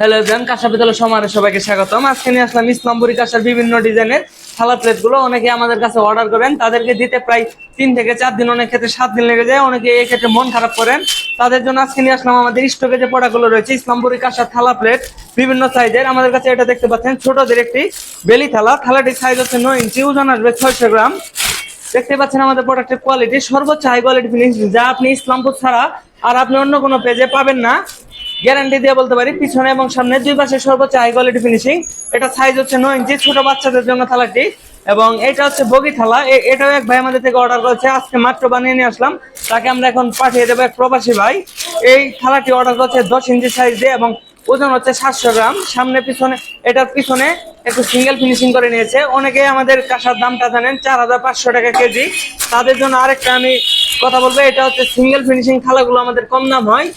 Hello everyone কাঁসা পিতলের সমারে সবাইকে স্বাগতম। আজকে নিয়ে আসলাম ইসলামপুরি কাঁসার বিভিন্ন ডিজাইনের থালা প্লেটগুলো অনেকে আমাদের কাছে অর্ডার করেন তাদেরকে দিতে প্রায় তিন থেকে চার দিন, অনেক ক্ষেত্রে সাত দিন লেগে যায়। অনেকে এই ক্ষেত্রে মন খারাপ করেন। তাদের জন্য আজকে নিয়ে আসলাম আমাদের স্টকে যে প্রোডাক্টগুলো রয়েছে ইসলামপুরি কাঁসার থালা প্লেট, বিভিন্ন সাইজের আমাদের কাছে এটা দেখতে পাচ্ছেন, ছোটদের একটি বেলি থালা। থালাটির সাইজ হচ্ছে নয় ইঞ্চি, ওজন আসবে ছয়শো গ্রাম। দেখতে পাচ্ছেন আমাদের প্রোডাক্টের কোয়ালিটি সর্বোচ্চ হাই কোয়ালিটি ফিনিশিং যা আপনি ইসলামপুর ছাড়া আর আপনি অন্য কোনো পেজে পাবেন না। গ্যারান্টি দিয়ে বলতে পারি, পিছনে এবং সামনে দুই পাশে সর্বোচ্চ হাই কোয়ালিটি ফিনিশিং এটা সাইজ হচ্ছে নয় ইঞ্চি ছোট বাচ্চাদের জন্য থালাটি। এবং এটা হচ্ছে বগি থালা। এটাও এক ভাই আমাদের থেকে অর্ডার করেছে, আজকে মাত্র বানিয়ে নিয়ে আসলাম। তাকে আমরা এখন পাঠিয়ে দেবো এক প্রবাসী ভাই। এই থালাটি অর্ডার করেছে দশ ইঞ্চি সাইজ দিয়ে এবং ওজন হচ্ছে সাতশো গ্রাম। সামনে, পিছনে, এটার পিছনে একটু সিঙ্গেল ফিনিশিং করে নিয়েছে। অনেকে আমাদের কাঁসার দামটা জানেন, চার হাজার পাঁচশো টাকা কেজি। তাদের জন্য আরেকটা আমি কথা বলব, এটা হচ্ছে সিঙ্গেল ফিনিশিং থালাগুলো আমাদের কম দাম হয়।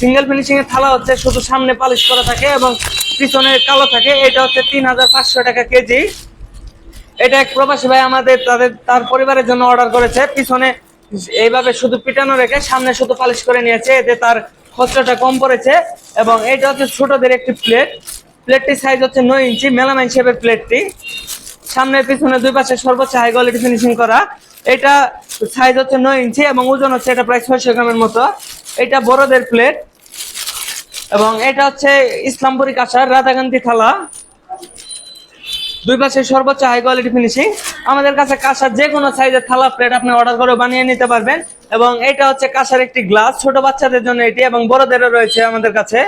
সিঙ্গেল ফিনিশিং এর থালা হচ্ছে, শুধু সামনে পালিশ করা থাকে এবং পিছনে কালো থাকে। এটা হচ্ছে তিন হাজার পাঁচশো টাকা কেজি। এটা এক প্রবাসী ভাই আমাদের, তাদের, তার পরিবারের জন্য অর্ডার করেছে। পিছনে এইভাবে শুধু পিটানো রেখে সামনে শুধু পালিশ করে নিয়েছে। এতে তার খরচাটা কম পড়েছে এবং এটা হচ্ছে ছোটদের একটি প্লেট। প্লেটটির সাইজ হচ্ছে নয় ইঞ্চি, মেলামাইন শেপের প্লেটটি। সামনের পিছনে দুই পাশে সর্বোচ্চ হাই কোয়ালিটি ফিনিশিং করা। এটা সাইজ হচ্ছে নয় ইঞ্চি এবং ওজন হচ্ছে এটা প্রায় ছয়শো গ্রামের মতো। এটা বড়দের প্লেট এবং এটা হচ্ছে ইসলামপুরি কাঁসার রাধাকান্তি থালা। দুই পাশে সর্বোচ্চ হাই কোয়ালিটি ফিনিশিং আমাদের কাছে কাঁসার যে কোনো সাইজের থালা প্লেট আপনি অর্ডার করে বানিয়ে নিতে পারবেন। এবং এটা হচ্ছে কাঁসার একটি গ্লাস ছোট বাচ্চাদের জন্য এটি এবং বড়দেরও রয়েছে আমাদের কাছে।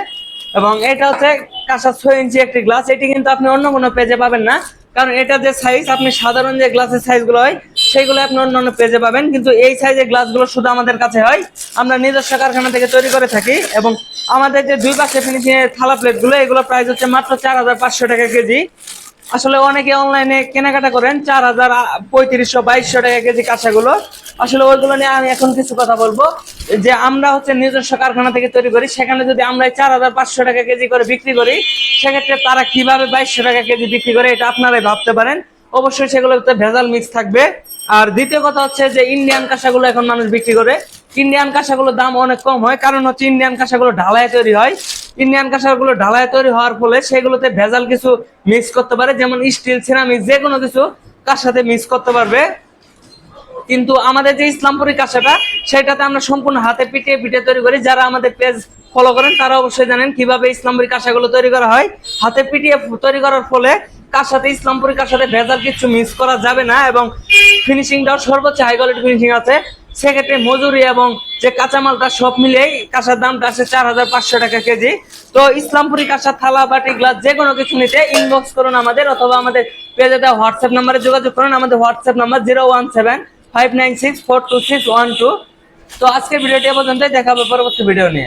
এবং এটা হচ্ছে কাঁসার ছয় ইঞ্চি একটি গ্লাস এটি কিন্তু আপনি অন্য কোনো পেজে পাবেন না। কারণ এটা যে সাইজ আপনি সাধারণ যে গ্লাসের সাইজগুলো হয় সেগুলো আপনি অন্য অন্য পেজে পাবেন। কিন্তু এই সাইজের গ্লাসগুলো শুধু আমাদের কাছে হয়। আমরা নিজস্ব কারখানা থেকে তৈরি করে থাকি এবং আমাদের যে দুই পাশে ফিনিশিং এর থালা প্লেটগুলো এগুলো প্রাইস হচ্ছে মাত্র চার হাজার পাঁচশো টাকা কেজি। আসলে অনেকে অনলাইনে কেনাকাটা করেন চার হাজার পঁয়ত্রিশশো, বাইশশো টাকা কেজি কাঁচাগুলো। আসলে ওইগুলো নিয়ে আমি এখন কিছু কথা বলব। যে আমরা হচ্ছে নিজস্ব কারখানা থেকে তৈরি করি, সেখানে যদি আমরা চার হাজার পাঁচশো টাকা কেজি করে বিক্রি করি, সেক্ষেত্রে তারা কীভাবে বাইশশো টাকা কেজি বিক্রি করে, এটা আপনারাই ভাবতে পারেন। অবশ্যই সেগুলোতে ভেজাল মিক্স থাকবে। আর দ্বিতীয় কথা হচ্ছে যে ইন্ডিয়ান কাঁসাগুলো এখন মানুষ বিক্রি করে। ইন্ডিয়ান কাঁসাগুলোর দাম অনেক কম হয়, কারণ হচ্ছে ইন্ডিয়ান কাঁসাগুলো ঢালায় তৈরি হয়। ইন্ডিয়ান কাঁসাগুলো ঢালায় তৈরি হওয়ার ফলে সেগুলোতে ভেজাল কিছু মিক্স করতে পারে, যেমন স্টিল সিরামিক যে কোনো কিছু কার সাথে মিক্স করতে পারবে। কিন্তু আমাদের যে ইসলামপুরি কাঁসাটা, সেটাতে আমরা সম্পূর্ণ হাতে পিটিয়ে পিটিয়ে তৈরি করি। যারা আমাদের পেজ ফলো করেন, তারা অবশ্যই জানেন কীভাবে ইসলামপুরি কাঁসাগুলো তৈরি করা হয়। হাতে পিটিয়ে তৈরি করার ফলে কাঁসাতে ইসলামপুরি সাথে ভেজাল কিছু মিস করা যাবে না এবং ফিনিশিংটাও সর্বোচ্চ হাই কোয়ালিটি ফিনিশিং আছে। সেক্ষেত্রে মজুরি এবং যে কাঁচামালটা সব মিলিয়েই কাঁসার দামটা আসে চার হাজার পাঁচশো টাকা কেজি। তো ইসলামপুরি কাঁসার থালা, বাটি, গ্লাস, যে কোনো কিছু নিতে ইনবক্স করুন আমাদের অথবা আমাদের পেজে দেওয়া হোয়াটসঅ্যাপ নাম্বারে যোগাযোগ করুন। আমাদের WhatsApp number zero one seven five nine six four two six one two তো আজকের ভিডিওটি পর্যন্ত দেখা হবে পরবর্তী ভিডিও নিয়ে।